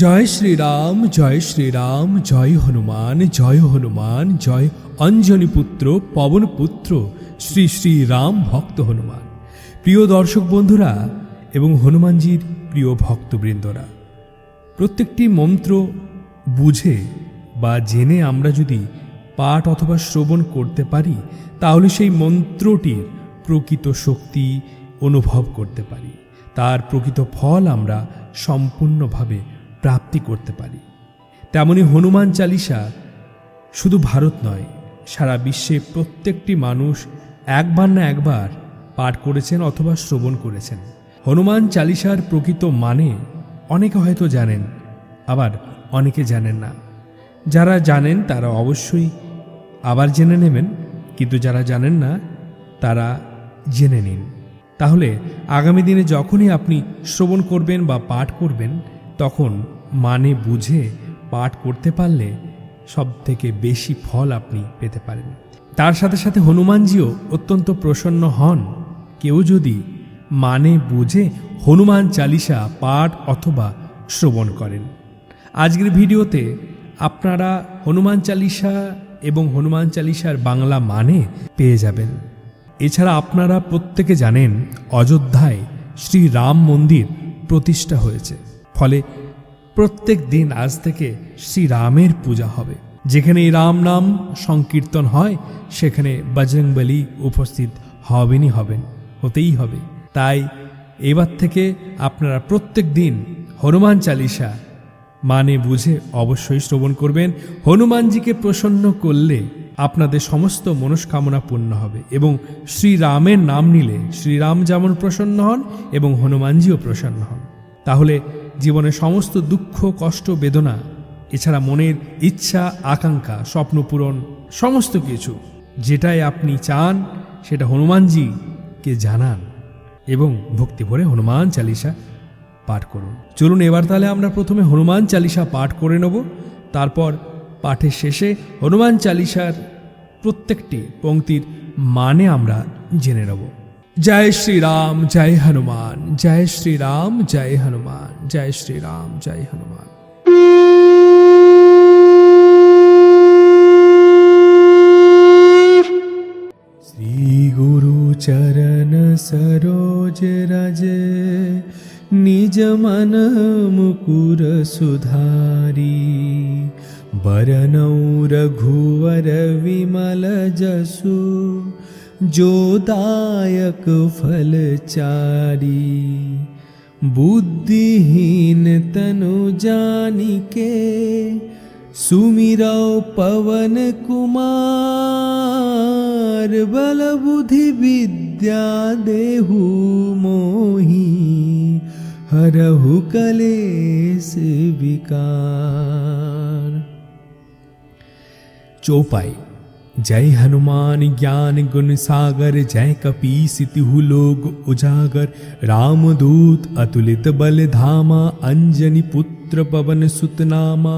জয় শ্রীরাম জয় শ্রীরাম, জয় হনুমান জয় হনুমান, জয় অঞ্জনী পুত্র পবন পুত্র শ্রী শ্রী রাম ভক্ত হনুমান। প্রিয় দর্শক বন্ধুরা এবং হনুমানজির প্রিয় ভক্তবৃন্দরা, প্রত্যেকটি মন্ত্র বুঝে বা জেনে আমরা যদি পাঠ অথবা শ্রবণ করতে পারি, তাহলে সেই মন্ত্রটির প্রকৃত শক্তি অনুভব করতে পারি। তার প্রকৃত ফল আমরা সম্পূর্ণভাবে প্রাপ্তি করতে পারি। তেমনি হনুমান চালিসা শুধু ভারত নয়, সারা বিশ্বে প্রত্যেকটি মানুষ একবার না একবার পাঠ করেছেন অথবা শ্রবণ করেছেন। হনুমান চালিসার প্রকৃত মানে অনেকে হয়তো জানেন, আবার অনেকে জানেন না। যারা জানেন তারা অবশ্যই আবার জেনে নেবেন, কিন্তু যারা জানেন না, তারা জেনে নিন। তাহলে আগামী দিনে যখনই আপনি শ্রবণ করবেন বা পাঠ করবেন, তখন মানে বুঝে পাঠ করতে পারলে সব থেকে বেশি ফল আপনি পেতে পারেন। তার সাথে সাথে হনুমানজিও অত্যন্ত প্রসন্ন হন। কেউ যদি মানে বুঝে হনুমান চালিসা পাঠ অথবা শ্রবণ করেন। আজকের ভিডিওতে আপনারা হনুমান চালিসা এবং হনুমান চালিসার বাংলা মানে পেয়ে যাবেন। এছাড়া আপনারা প্রত্যেকে জানেন অযোধ্যায় শ্রী রাম মন্দির প্রতিষ্ঠা হয়েছে। ফলে প্রত্যেক দিন আজ থেকে শ্রীরামের পূজা হবে। যেখানে রাম নাম সংকীর্তন হয়, সেখানে বজরংবলী উপস্থিত হবেনই হবেন, হতেই হবে। তাই এবার থেকে আপনারা প্রত্যেক দিন হনুমান চালিসা মানে বুঝে অবশ্যই শ্রবণ করবেন। হনুমানজিকে প্রসন্ন করলে আপনাদের সমস্ত মনস্কামনা পূর্ণ হবে এবং শ্রীরামের নাম নিলে শ্রীরাম যেমন প্রসন্ন হন এবং হনুমানজিও প্রসন্ন হন। তাহলে জীবনের সমস্ত দুঃখ, কষ্ট, বেদনা, এছাড়া মনের ইচ্ছা, আকাঙ্ক্ষা, স্বপ্ন পূরণ, সমস্ত কিছু যেটাই আপনি চান, সেটা হনুমানজিকে জানান এবং ভক্তি ভরে হনুমান চালিসা পাঠ করুন। চলুন এবার তাহলে আমরা প্রথমে হনুমান চালিসা পাঠ করে নেব। তারপর পাঠের শেষে হনুমান চালিসার প্রত্যেকটি পংক্তির মানে আমরা জেনে নেব। जय श्री राम, जय हनुमान, जय श्री राम, जय हनुमान, जय श्री राम, जय हनुमान। श्री गुरु चरण सरोज रज, निज मन मुकुर सुधारी। बरनौ रघुवर विमल जसु जो दायक फल चारी। बुद्धिहीन तनु जानिके सुमिरौ पवन कुमार बल बुद्धि विद्या देहु मोहि, हरहु कलेश विकार। चौपाई। जय हनुमान ज्ञान गुण सागर जय कपीस तिहु लोग उजागर रामदूत अतुलित बल धामा अंजनी पुत्र पवन सुत नामा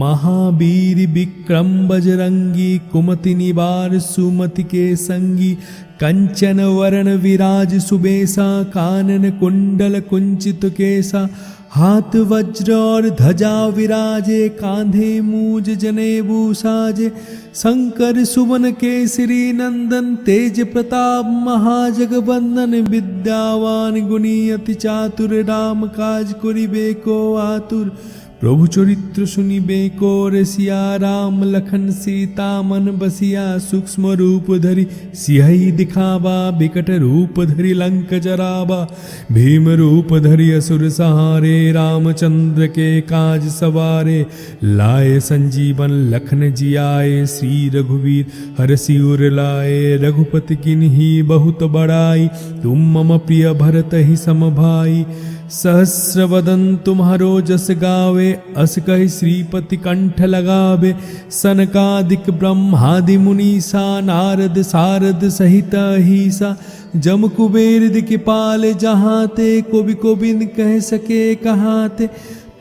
महावीर विक्रम बजरंगी कुमति निवार सुमति के संगी कंचन वरण विराज सुबेसा कानन कुंडल कुंचित केसा हाथ वज्र और ध्वजा विराजे, कांधे मूज जने साजे। शंकर सुवन केसरी नंदन, तेज प्रताप महाजगबंदन। विद्यावान गुणी अति चातुर, राम काज कुरी को आतुर। प्रभु चरित्र सुनिबे को रसिया राम लखन सीता, मन बसिया, सूक्ष्म रूप धरि सियाही दिखावा विकट रूप धरि लंक जराबा भीम रूप धरि असुर सहारे, रामचंद्र के काज सवारे, लाए संजीवन लखन जियाए, श्री रघुवीर हर सिर लाए, रघुपति किन्ही बहुत बड़ाई, तुम मम प्रिय भरत ही सम भाई। सहस्र वदन तुम्हारो जस गावे अस कह श्रीपति कंठ लगावे सनकादिक ब्रह्मादि मुनि सा नारद सारद सहित सा जम कुबेर दिख पाल जहाँ ते कोबि कोबिंद कह सके कहाँ ते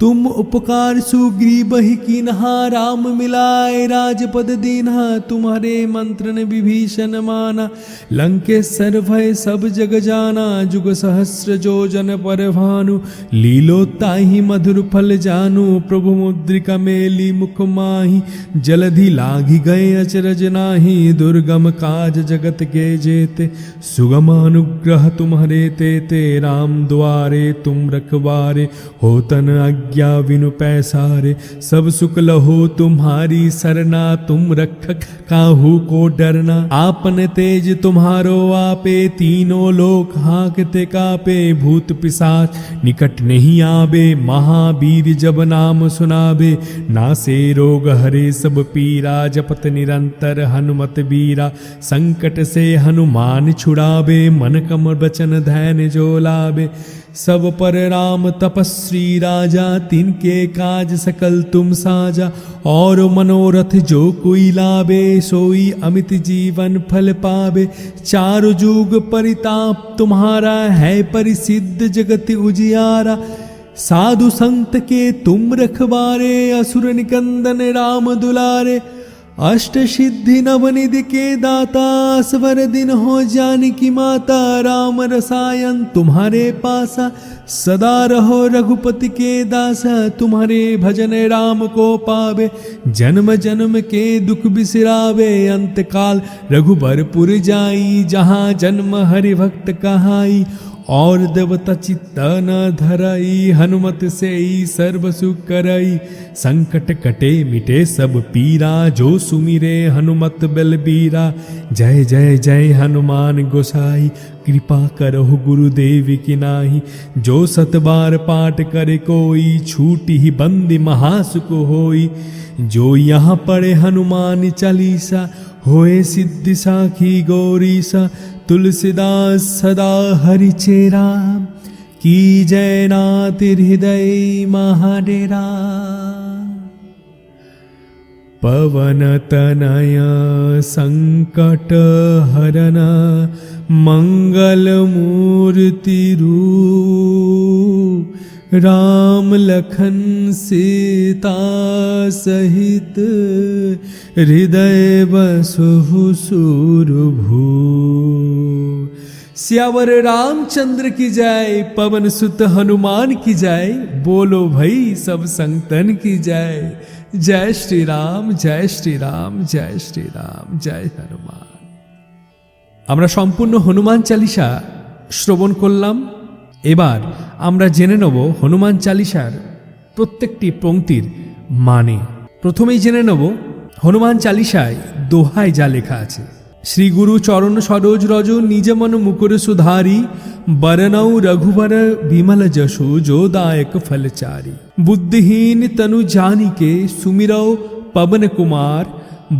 तुम उपकार सुग्रीव ही कीन्हा, राम मिलाए राजपद दीन्हा, तुम्हारे मंत्र ने विभीषण माना। लंकेश्वर भय सब जग जाना, जुग सहस्र जो जन पर भानु। लीलो ताही मधुर फल जानू, प्रभु मुद्रिका मेली मुख माही। जलधि लाघि गए अचरज नाही, दुर्गम काज जगत के जेते। सुगम अनुग्रह तुम्हारे ते ते राम द्वारे तुम रखवारे। होतन आज्ञा विनु पैसारे, सब सुख लहो तुम्हारी सरना, तुम रखक काहू को डरना। आपन तेज तुम्हारो आपे, तीनों लोक हाकते कापे, भूत पिशाच निकट नहीं आवे महावीर जब नाम सुनावे नासे रोग हरे, सब पीरा, जपत निरंतर हनुमत बीरा। संकट से हनुमान छुड़ावे मन कम बचन धैन जो लावे सब पर राम तपस्वी राजा, तिनके काज सकल तुम साजा। और मनोरथ जो कोई लावे सोई अमित जीवन फल पावे। चारु जुग परिताप तुम्हारा है, परिसिद्ध जगत उजियारा। साधु संत के तुम रखवारे, असुर निकंदन राम दुलारे। अष्ट सिद्धि नवनिधि के दाता स्वर दिन हो जानकी माता, राम रसायन तुम्हारे पासा, सदा रहो रघुपति के दासा, तुम्हारे भजन राम को पावे, जन्म जन्म के दुख बिसरावे अंत काल रघुबरपुर जाई, जहाँ जन्म हरि भक्त कहाई। और देवता चित्त न धरई हनुमत से ही सर्व सुख करई संकट कटे मिटे सब पीरा, जो सुमिरे हनुमत बलबीरा। जय जय जय हनुमान गोसाई, कृपा करहु गुरुदेव की नाही। जो सतबार पाठ करे कोई, छूटी ही बंदी महासुख होई। जो यहाँ पढ़े हनुमान चालीसा, होए सिद्धि साखी गौरीसा तुलसीदास सदा हरिचेरा की जयनाति हृदय महडेरा। पवनतनय सङ्कटहरणा मङ्गलमूर्तिरू लखन सीता सहित हृदय सुरभू सियावर रामचंद्र की जय पवन सुत हनुमान की जय बोलो भाई सब संतन की जय जय श्री राम जय श्री राम जय श्री राम जय हनुमान আমরা সম্পূর্ণ হনুমান চালিসা শ্রবণ করলাম এবার আমরা জেনে নেব হনুমান চালিসার প্রত্যেকটি পংক্তির মানে প্রথমেই জেনে নেব হনুমান চালিসায় দোহায় যা লেখা আছে শ্রী গুরু চরণ সরোজ রজ নিজ মন মুকুর সুধারি বরনৌ রঘুবর বিমল যশু যোদায়ক ফলচারি। বুদ্ধিহীন তনু জানিকে সুমিরৌ পবন কুমার,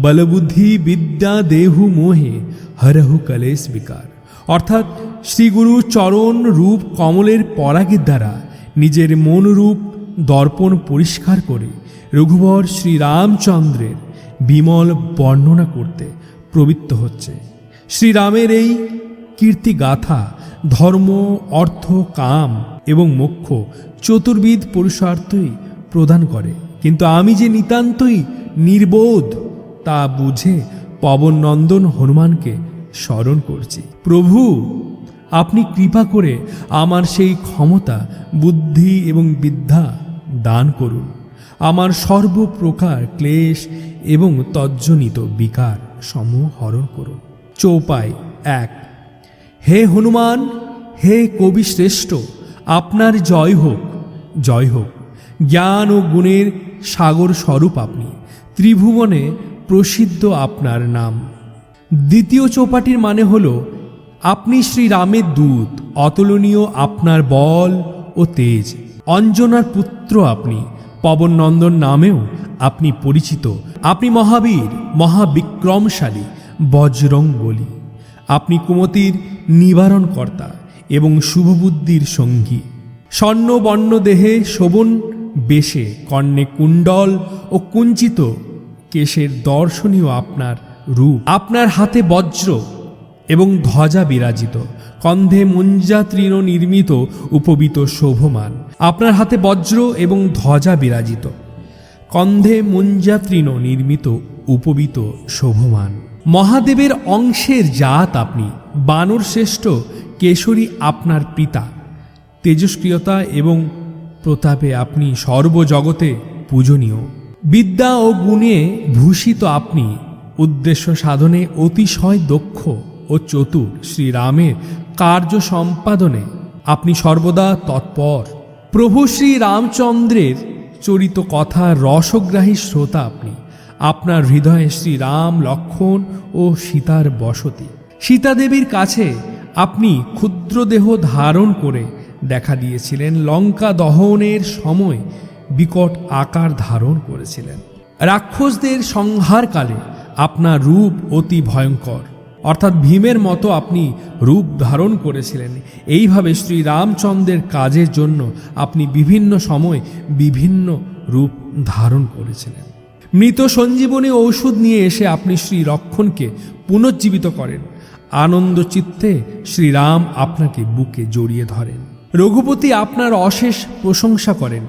বলবুদ্ধি বিদ্যা দেহু মোহে, হরহু কলেশ বিকার। অর্থাৎ শ্রীগুরু চরণ রূপ কমলের পরাগের দ্বারা নিজের মন রূপ দর্পণ পরিষ্কার করে রঘুবর শ্রীরামচন্দ্রের বিমল বর্ণনা করতে প্রবৃত্ত হচ্ছে। শ্রীরামের এই কীর্তি গাথা ধর্ম, অর্থ, কাম এবং মোক্ষ চতুর্বিধ পুরুষার্থই প্রদান করে। কিন্তু আমি যে নিতান্তই নির্বোধ, তা বুঝে পবননন্দন হনুমানকে স্মরণ করছি। প্রভু, আপনি কৃপা করে আমার সেই ক্ষমতা, বুদ্ধি এবং বিদ্যা দান করুন। আমার সর্বপ্রকার ক্লেশ এবং তজ্জনিত বিকার সমূহ হরণ করুন। চৌপাই এক। হে হনুমান, হে কবি শ্রেষ্ঠ, আপনার জয় হোক জয় হোক। জ্ঞান ও গুণের সাগর স্বরূপ আপনি, ত্রিভুবনে প্রসিদ্ধ আপনার নাম। দ্বিতীয় চৌপাটির মানে হল, আপনি শ্রীরামের দূত, অতুলনীয় আপনার বল ও তেজ, অঞ্জনার পুত্র আপনি পবননন্দন নামেও আপনি পরিচিত। আপনি মহাবীর, মহাবিক্রমশালী বজ্রং বলি আপনি কুমতির নিবারণকর্তা এবং শুভবুদ্ধির সঙ্গী। স্বর্ণ বর্ণ দেহে শোভন বেশে, কর্ণে কুণ্ডল ও কুঞ্চিত কেশের দর্শনীয় আপনার রূপ। আপনার হাতে বজ্র এবং ধ্বজা বিরাজিত। কন্ধে মুঞ্জা তৃণ নির্মিত, উপবিত শোভমান। আপনার হাতে বজ্র এবং ধ্বজা বিরাজিত। কন্ধে মুঞ্জা তৃণ নির্মিত, উপবিত শোভমান। মহাদেবের অংশের জাত আপনি, বানর শ্রেষ্ঠ, কেশরী আপনার পিতা। তেজস্ক্রিয়তা এবং প্রতাপে আপনি সর্বজগতে পূজনীয়। বিদ্যা ও গুণে ভূষিত আপনি, উদ্দেশ্য সাধনে অতিশয় দক্ষ ও চতুর শ্রীরামের কার্য সম্পাদনে আপনি সর্বদা তৎপর। প্রভু শ্রী রামচন্দ্রের চরিত কথা রসগ্রাহী শ্রোতা আপনি। আপনার হৃদয়ে শ্রীরাম লক্ষণ ও সীতার বসতি। সীতাদেবীর কাছে আপনি ক্ষুদ্র দেহ ধারণ করে দেখা দিয়েছিলেন, লঙ্কা দহনের সময় বিকট আকার ধারণ করেছিলেন। রাক্ষসদের সংহারকালে আপনার রূপ অতি ভয়ঙ্কর। অর্থাৎ ভীমের মতো আপনি রূপ ধারণ করেছিলেন। এইভাবে শ্রী রামচন্দ্রের কাজের জন্য আপনি বিভিন্ন সময় বিভিন্ন রূপ ধারণ করেছিলেন। মৃত সঞ্জীবনী ঔষধ নিয়ে এসে আপনি শ্রী লক্ষণকে পুনর্জীবিত করেন। আনন্দ চিত্তে শ্রীরাম আপনাকে বুকে জড়িয়ে ধরেন। রঘুপতি আপনার অশেষ প্রশংসা করেন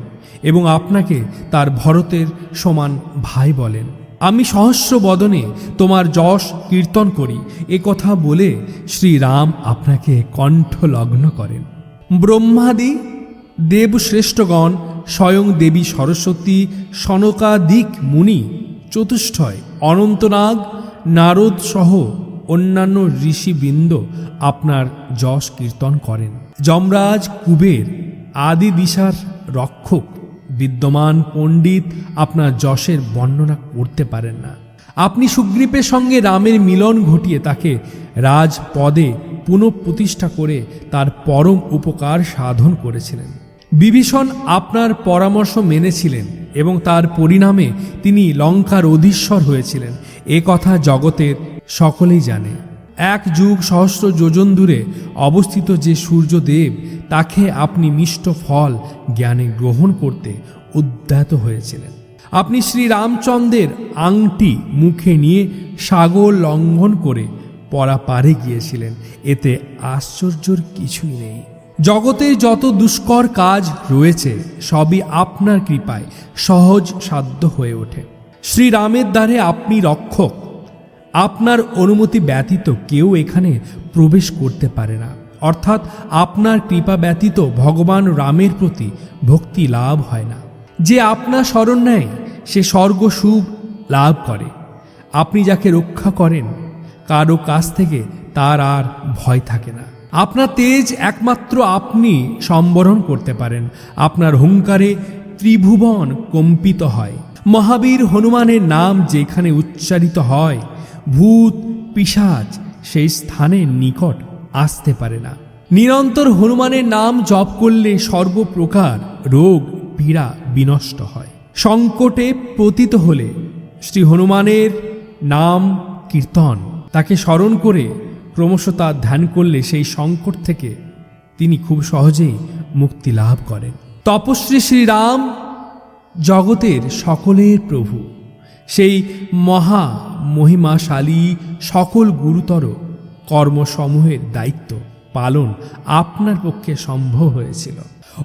এবং আপনাকে তার ভরতের সমান ভাই বলেন। আমি সহস্র বদনে তোমার যশ কীর্তন করি। এ কথা বলে শ্রীরাম আপনাকে কণ্ঠ লগ্ন করেন। ব্রহ্মাদি, দেবশ্রেষ্ঠগণ, স্বয়ং দেবী সরস্বতী, সনকাদিক মুনি চতুষ্টয় অনন্তনাগ, নারদ সহ অন্যান্য ঋষিবৃন্দ আপনার যশ কীর্তন করেন। যমরাজ, কুবের, আদি দিশার রক্ষক। বিদ্যমান পণ্ডিত আপনার যশের বর্ণনা করতে পারেন না। আপনি সুগ্রীপের সঙ্গে রামের মিলন ঘটিয়ে তাকে রাজপদে পুনঃপ্রতিষ্ঠা করে তার পরম উপকার সাধন করেছিলেন। বিভীষণ আপনার পরামর্শ মেনেছিলেন এবং তার পরিণামে তিনি লঙ্কার অধীশ্বর হয়েছিলেন। এ কথা জগতের সকলেই জানে। এক যুগ সহস্র যোজন দূরে অবস্থিত যে সূর্যদেব তাকে আপনি মিষ্ট ফল জ্ঞানে গ্রহণ করতে উদ্যত হয়েছিলেন। আপনি শ্রী রামচন্দ্রের আংটি মুখে নিয়ে সাগর লঙ্ঘন করে পরাপারে গিয়েছিলেন। এতে আশ্চর্যর কিছুই নেই। জগতে যত দুষ্কর কাজ রয়েছে, সবই আপনার কৃপায় সহজ সাধ্য হয়ে ওঠে। শ্রীরামের দ্বারে আপনি রক্ষক। আপনার অনুমতি ব্যতীত কেউ এখানে প্রবেশ করতে পারে না। অর্থাৎ আপনার কৃপা ব্যতীত ভগবান রামের প্রতি ভক্তি লাভ হয় না। যে আপনার স্মরণ নেয়, সে স্বর্গ সুখ লাভ করে। আপনি যাকে রক্ষা করেন, কারও কাছ থেকে তার আর ভয় থাকে না। আপনার তেজ একমাত্র আপনি সম্বরণ করতে পারেন। আপনার হুঙ্কারে ত্রিভুবন কম্পিত হয়। মহাবীর হনুমানের নাম যেখানে উচ্চারিত হয়, ভূত, পিশাচ সেই স্থানের নিকট আসতে পারে না। নিরন্তর হনুমানের নাম জপ করলে সর্বপ্রকার রোগ, পীড়া বিনষ্ট হয়। সংকটে পতিত হলে শ্রী হনুমানের নাম কীর্তন। তাকে স্মরণ করে ক্রমশ তার ধ্যান করলে সেই সংকট থেকে তিনি খুব সহজেই মুক্তি লাভ করেন। তপশ্রী শ্রীরাম জগতের সকলের প্রভু। সেই মহা মহিমাশালী, সকল গুরুতর কর্মসমূহের দায়িত্ব পালন আপনার পক্ষে সম্ভব হয়েছিল।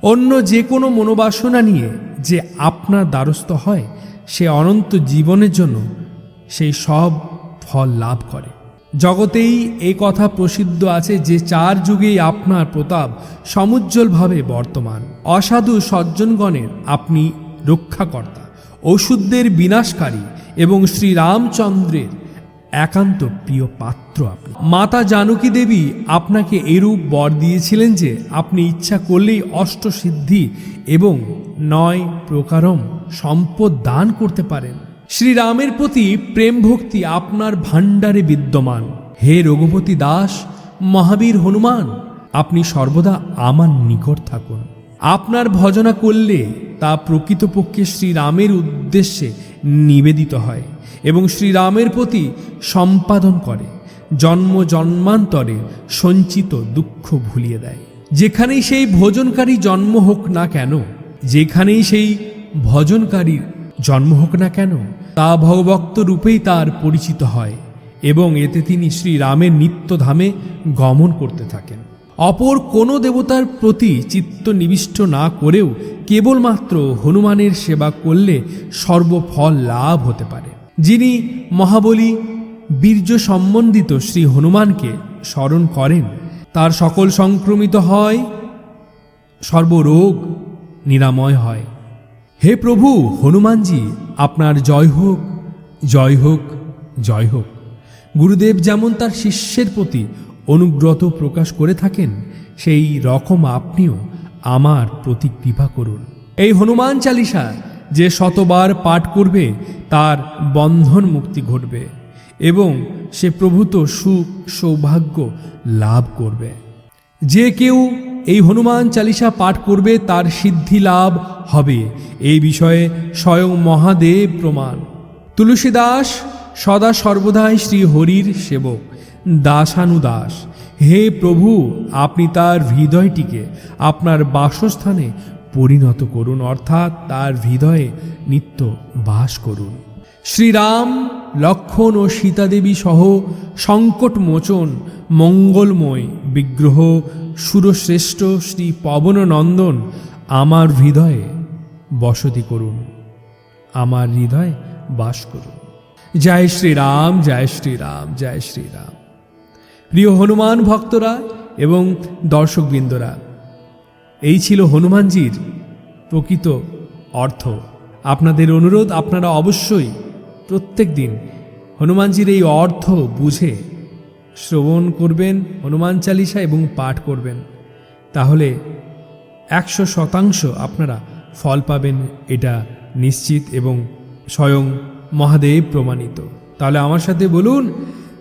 অন্য যে কোনো মনোবাসনা নিয়ে যে আপনার দ্বারস্থ হয়, সে অনন্ত জীবনের জন্য সেই সব ফল লাভ করে। জগতেই এই কথা প্রসিদ্ধ আছে যে চার যুগেই আপনার প্রতাপ সমুজ্জ্বলভাবে বর্তমান। অসাধু সজ্জনগণের আপনি রক্ষাকর্তা, ওষুধদের বিনাশকারী এবং শ্রীরামচন্দ্রের একান্ত প্রিয় পাত্র আপনি। মাতা জানকী দেবী আপনাকে এরূপ বর দিয়েছিলেন যে আপনি ইচ্ছা করলেই অষ্টসিদ্ধি এবং নয় প্রকারম সম্পদ দান করতে পারেন। শ্রীরামের প্রতি প্রেম ভক্তি আপনার ভাণ্ডারে বিদ্যমান। হে রঘুপতি দাস, মহাবীর হনুমান, আপনি সর্বদা আমার নিকট থাকুন। আপনার ভজনা করলে তা প্রকৃতপক্ষে শ্রীরামের উদ্দেশ্যে নিবেদিত হয় এবং শ্রীরামের প্রতি সম্পাদন করে, জন্ম জন্মান্তরে সঞ্চিত দুঃখ ভুলিয়ে দেয়। যেখানেই সেই ভোজনকারী জন্ম হোক না কেন, যেখানেই সেই ভজনকারীর জন্ম হোক না কেন, তা ভগভক্ত রূপেই তার পরিচিত হয় এবং এতে তিনি শ্রীরামের নিত্যধামে গমন করতে থাকেন। অপর কোনো দেবতার প্রতি চিত্ত নিবিষ্ট না করেও কেবলমাত্র হনুমানের সেবা করলে সর্বফল লাভ হতে পারে। যিনি মহাবলী বীর্য সম্বন্ধিত শ্রী হনুমানকে স্মরণ করেন, তার সকল সংক্রমিত হয়, সর্বরোগ নিরাময় হয়। হে প্রভু হনুমানজি, আপনার জয় হোক জয় হোক জয় হোক। গুরুদেব যেমন তার শিষ্যের প্রতি অনুগ্রত প্রকাশ করে থাকেন, সেই রকম আপনিও আমার প্রতি কৃপা করুন। এই হনুমান চালিসা যে শতবার পাঠ করবে, তার বন্ধন মুক্তি ঘটবে এবং সে প্রভূত সুখ সৌভাগ্য লাভ করবে। যে কেউ এই হনুমান চালিসা পাঠ করবে, তার সিদ্ধি লাভ হবে। এই বিষয়ে স্বয়ং মহাদেব প্রমাণ। তুলসীদাস সদা সর্বদাই শ্রী হরির সেবক, দাসানুদাস। হে প্রভু, আপনি তার হৃদয়টিকে আপনার বাসস্থানে পরিণত করুন, অর্থাৎ তার হৃদয়ে নিত্য বাস করুন। শ্রীরাম, লক্ষণ ও সীতাদেবী সহ সংকট মোচন মঙ্গলময় বিগ্রহ, সুরশ্রেষ্ঠ শ্রী পবননন্দন আমার হৃদয়ে বসতি করুন, আমার হৃদয়ে বাস করুন। জয় শ্রীরাম জয় শ্রীরাম জয় শ্রীরাম। প্রিয় হনুমান ভক্তরা এবং দর্শকবৃন্দরা, এই ছিল হনুমানজির প্রকৃত অর্থ। আপনাদের অনুরোধ, আপনারা অবশ্যই প্রত্যেক দিন হনুমানজির এই অর্থ বুঝে শ্রবণ করবেন, হনুমান চালিসা এবং পাঠ করবেন। তাহলে একশো শতাংশ আপনারা ফল পাবেন, এটা নিশ্চিত এবং স্বয়ং মহাদেব প্রমাণিত। তাহলে আমার সাথে বলুন